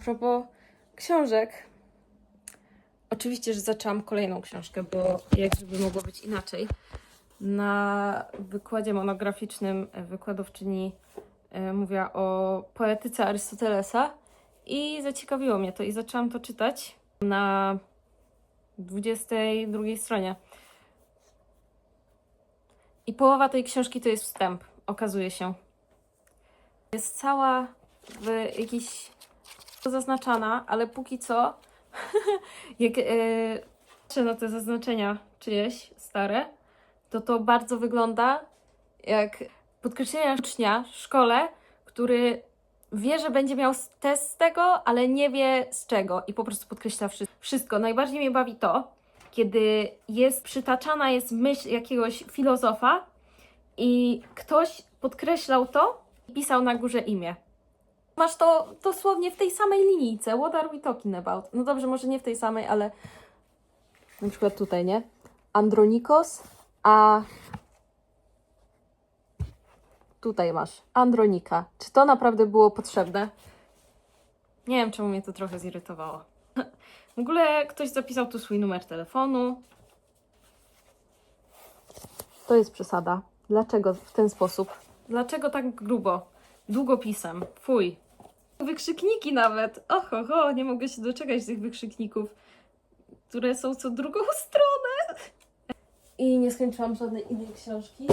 propos książek. Oczywiście, że zaczęłam kolejną książkę, bo jak żeby mogło być inaczej. Na wykładzie monograficznym wykładowczyni e, mówiła o poetyce Arystotelesa i zaciekawiło mnie to i zaczęłam to czytać na 22 stronie. I połowa tej książki to jest wstęp, okazuje się. Jest cała w jakiś zaznaczana, ale póki co, jak e, patrzę na te zaznaczenia czyjeś stare, to to bardzo wygląda jak podkreślenia ucznia w szkole, który wie, że będzie miał test z tego, ale nie wie z czego i po prostu podkreśla wszy- wszystko. Najbardziej mnie bawi to, kiedy jest przytaczana jest myśl jakiegoś filozofa i ktoś podkreślał to i pisał na górze imię. Masz to dosłownie w tej samej linijce. What are we talking about? No dobrze, może nie w tej samej, ale na przykład tutaj, nie? Andronikos, a tutaj masz Andronika. Czy to naprawdę było potrzebne? Nie wiem, czemu mnie to trochę zirytowało. W ogóle ktoś zapisał tu swój numer telefonu. To jest przesada. Dlaczego w ten sposób? Dlaczego tak grubo? Długopisem. Fuj. Wykrzykniki nawet. Oho, ho, nie mogę się doczekać tych wykrzykników, które są co drugą stronę. I nie skończyłam żadnej innej książki.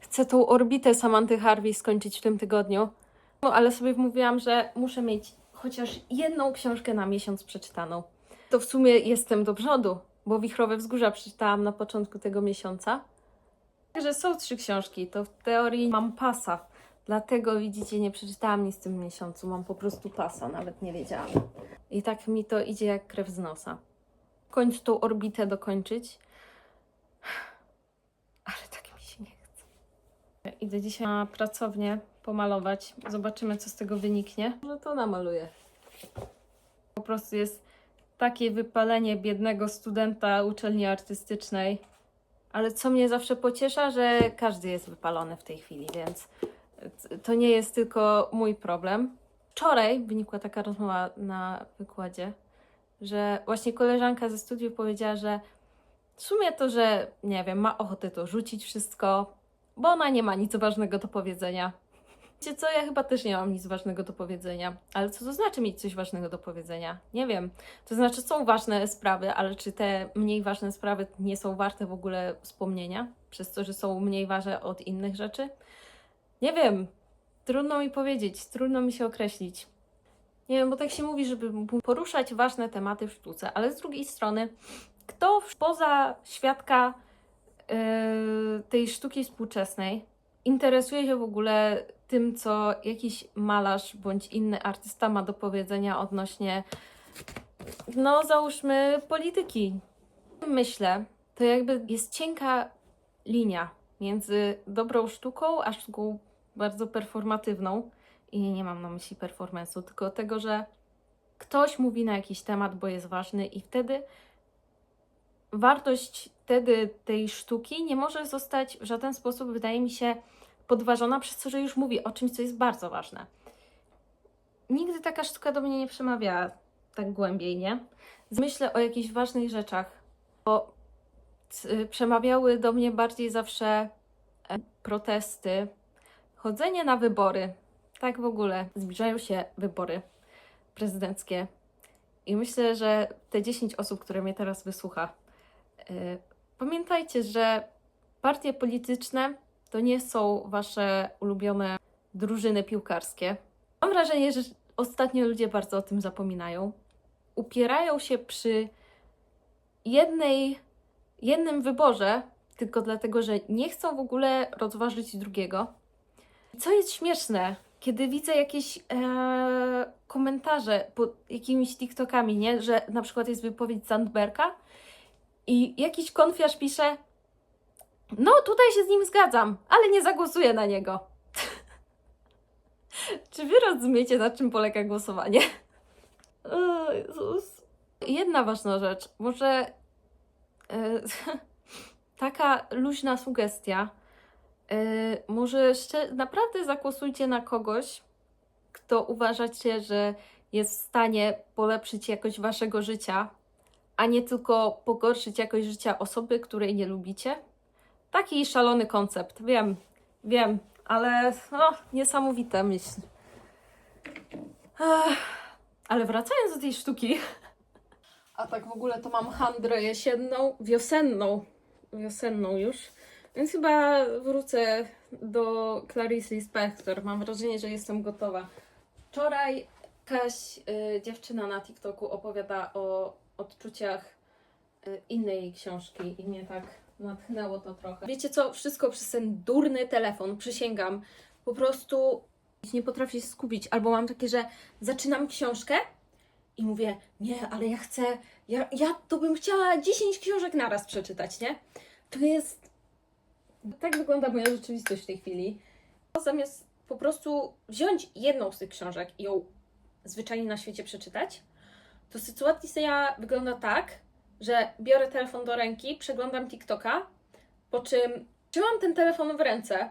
Chcę tą orbitę Samanty Harvey skończyć w tym tygodniu. No, ale sobie wmówiłam, że muszę mieć chociaż jedną książkę na miesiąc przeczytaną. To w sumie jestem do przodu, bo Wichrowe Wzgórza przeczytałam na początku tego miesiąca. Także są trzy książki, to w teorii mam pasa. Dlatego widzicie, nie przeczytałam nic w tym miesiącu. Mam po prostu pasa, nawet nie wiedziałam. I tak mi to idzie jak krew z nosa. W końcu tą orbitę dokończyć. Ale tak mi się nie chce. Idę dzisiaj na pracownię pomalować. Zobaczymy, co z tego wyniknie. Może to namaluję. Po prostu jest takie wypalenie biednego studenta uczelni artystycznej. Ale co mnie zawsze pociesza, że każdy jest wypalony w tej chwili, więc to nie jest tylko mój problem. Wczoraj wynikła taka rozmowa na wykładzie, że właśnie koleżanka ze studiów powiedziała, że w sumie to, że nie wiem, ma ochotę to rzucić wszystko, bo ona nie ma nic ważnego do powiedzenia. Wiecie co, ja chyba też nie mam nic ważnego do powiedzenia. Ale co to znaczy mieć coś ważnego do powiedzenia? Nie wiem. To znaczy są ważne sprawy, ale czy te mniej ważne sprawy nie są warte w ogóle wspomnienia? Przez to, że są mniej ważne od innych rzeczy? Nie wiem. Trudno mi powiedzieć, trudno mi się określić. Nie wiem, bo tak się mówi, żeby poruszać ważne tematy w sztuce, ale z drugiej strony, kto poza świadka yy, tej sztuki współczesnej interesuje się w ogóle tym, co jakiś malarz bądź inny artysta ma do powiedzenia odnośnie, no załóżmy, polityki. Myślę, to jakby jest cienka linia między dobrą sztuką, a sztuką bardzo performatywną. I nie mam na myśli performance'u, tylko tego, że ktoś mówi na jakiś temat, bo jest ważny, i wtedy wartość wtedy tej sztuki nie może zostać w żaden sposób, wydaje mi się, podważona przez to, że już mówi o czymś, co jest bardzo ważne. Nigdy taka sztuka do mnie nie przemawiała tak głębiej, nie? Myślę o jakichś ważnych rzeczach, bo przemawiały do mnie bardziej zawsze e, protesty, chodzenie na wybory. Tak w ogóle zbliżają się wybory prezydenckie. I myślę, że te 10 osób, które mnie teraz wysłucha, yy, pamiętajcie, że partie polityczne to nie są wasze ulubione drużyny piłkarskie. Mam wrażenie, że ostatnio ludzie bardzo o tym zapominają. Upierają się przy jednej, jednym wyborze, tylko dlatego, że nie chcą w ogóle rozważyć drugiego. Co jest śmieszne, kiedy widzę jakieś e, komentarze pod jakimiś TikTokami, nie? że na przykład jest wypowiedź Zandberga i jakiś konfiarz pisze no tutaj się z nim zgadzam, ale nie zagłosuję na niego. Czy wy rozumiecie, na czym polega głosowanie? O Jezus. Jedna ważna rzecz, może e, taka luźna sugestia, e, może naprawdę zagłosujcie na kogoś, kto uważacie, że jest w stanie polepszyć jakość waszego życia, a nie tylko pogorszyć jakość życia osoby, której nie lubicie. Taki szalony koncept, wiem, wiem, ale no, niesamowita myśl. Ech, ale wracając do tej sztuki. A tak w ogóle to mam handrę jesienną, wiosenną, wiosenną już. Więc chyba wrócę do Clarice Lispector. Mam wrażenie, że jestem gotowa. Wczoraj jakaś y, dziewczyna na TikToku opowiada o odczuciach y, innej książki i mnie tak natchnęło to trochę. Wiecie co? Wszystko przez ten durny telefon, przysięgam. Po prostu nie potrafię się skupić. Albo mam takie, że zaczynam książkę i mówię, nie, ale ja chcę, ja, ja to bym chciała 10 książek naraz przeczytać, nie? To jest tak wygląda moja rzeczywistość w tej chwili. Zamiast po prostu wziąć jedną z tych książek i ją zwyczajnie na świecie przeczytać, to sytuacja wygląda tak, że biorę telefon do ręki, przeglądam TikToka, po czym trzymam ten telefon w ręce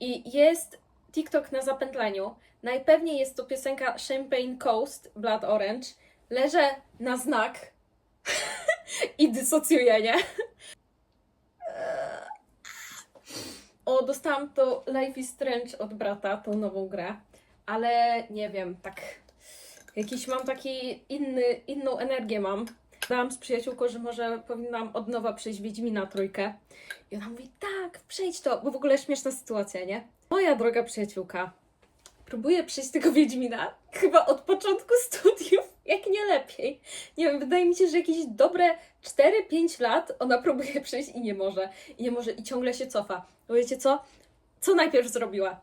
i jest TikTok na zapętleniu. Najpewniej jest to piosenka Champagne Coast, Blood Orange. Leżę na znak i dysocjuję, nie? O, dostałam to Life is Strange od brata, tą nową grę, ale nie wiem, tak jakiś mam taki inny, inną energię mam. Dałam z przyjaciółką, że może powinnam od nowa przejść Wiedźmina trójkę. I ona mówi, tak, przejdź to, bo w ogóle śmieszna sytuacja, nie? Moja droga przyjaciółka próbuje przejść tego Wiedźmina chyba od początku studiów, jak nie lepiej. Nie wiem, wydaje mi się, że jakieś dobre 4-5 lat ona próbuje przejść i nie może. I nie może i ciągle się cofa. Bo wiecie co? Co najpierw zrobiła?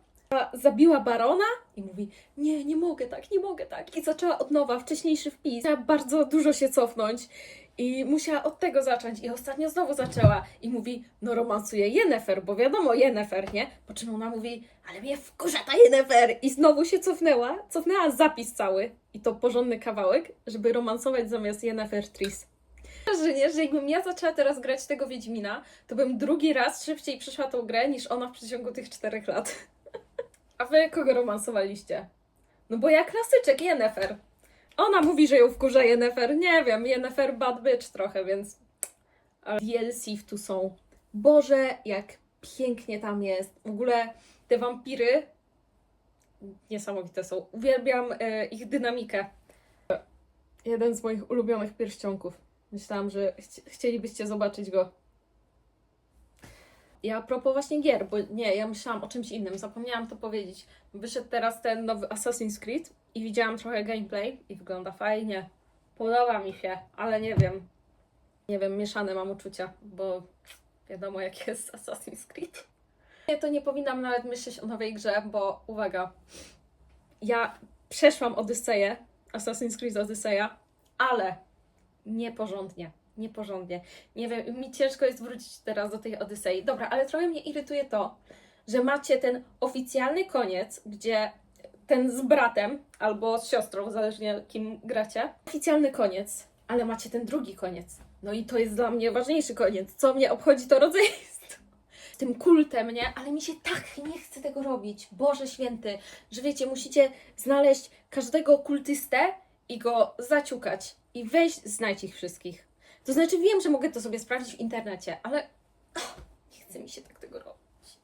Zabiła barona i mówi: Nie, nie mogę tak, nie mogę tak. I zaczęła od nowa, wcześniejszy wpis. Musiała bardzo dużo się cofnąć i musiała od tego zacząć. I ostatnio znowu zaczęła i mówi: No, romansuje Yennefer, bo wiadomo, Yennefer, nie? Po czym ona mówi: Ale mnie wkurza ta Yennefer. I znowu się cofnęła, cofnęła zapis cały i to porządny kawałek, żeby romansować zamiast Yennefer Tris wrażenie, że jakbym ja zaczęła teraz grać tego Wiedźmina, to bym drugi raz szybciej przeszła tą grę niż ona w przeciągu tych czterech lat. A wy kogo romansowaliście? No bo ja klasyczek, Yennefer. Ona mówi, że ją wkurza Yennefer. Nie wiem, Yennefer bad bitch trochę, więc... DLC tu są. Boże, jak pięknie tam jest. W ogóle te wampiry niesamowite są. Uwielbiam e, ich dynamikę. Jeden z moich ulubionych pierścionków. Myślałam, że chci- chcielibyście zobaczyć go. I a propos właśnie gier, bo nie, ja myślałam o czymś innym, zapomniałam to powiedzieć. Wyszedł teraz ten nowy Assassin's Creed i widziałam trochę gameplay i wygląda fajnie. Podoba mi się, ale nie wiem. Nie wiem, mieszane mam uczucia, bo wiadomo jak jest Assassin's Creed. Nie, to nie powinnam nawet myśleć o nowej grze, bo uwaga, ja przeszłam Odyseję, Assassin's Creed Odyseja, ale nieporządnie, nieporządnie. Nie wiem, mi ciężko jest wrócić teraz do tej Odysei. Dobra, ale trochę mnie irytuje to, że macie ten oficjalny koniec, gdzie ten z bratem albo z siostrą, zależnie kim gracie. Oficjalny koniec, ale macie ten drugi koniec. No i to jest dla mnie ważniejszy koniec. Co mnie obchodzi to rodzeństwo? Tym kultem, nie? Ale mi się tak nie chce tego robić. Boże święty, że wiecie, musicie znaleźć każdego kultystę i go zaciukać. I weź, znajdź ich wszystkich. To znaczy, wiem, że mogę to sobie sprawdzić w internecie, ale ach, nie chce mi się tak tego robić.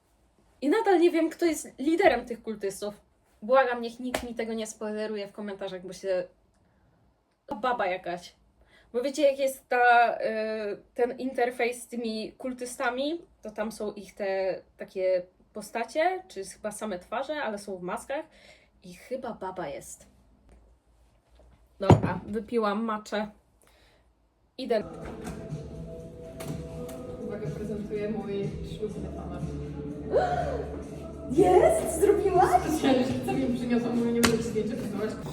I nadal nie wiem, kto jest liderem tych kultystów. Błagam, niech nikt mi tego nie spoileruje w komentarzach, bo się. Baba jakaś. Bo wiecie, jak jest ta, y, ten interfejs z tymi kultystami, to tam są ich te takie postacie, czy chyba same twarze, ale są w maskach. I chyba baba jest. Dobra, wypiłam maczę. Idę. Uwaga, prezentuję mój ślubny honor. Jest? Zrobiłaś? Specjalnie, że sobie przyniosłam, mówię, nie będę ci zdjęcia pokazywać.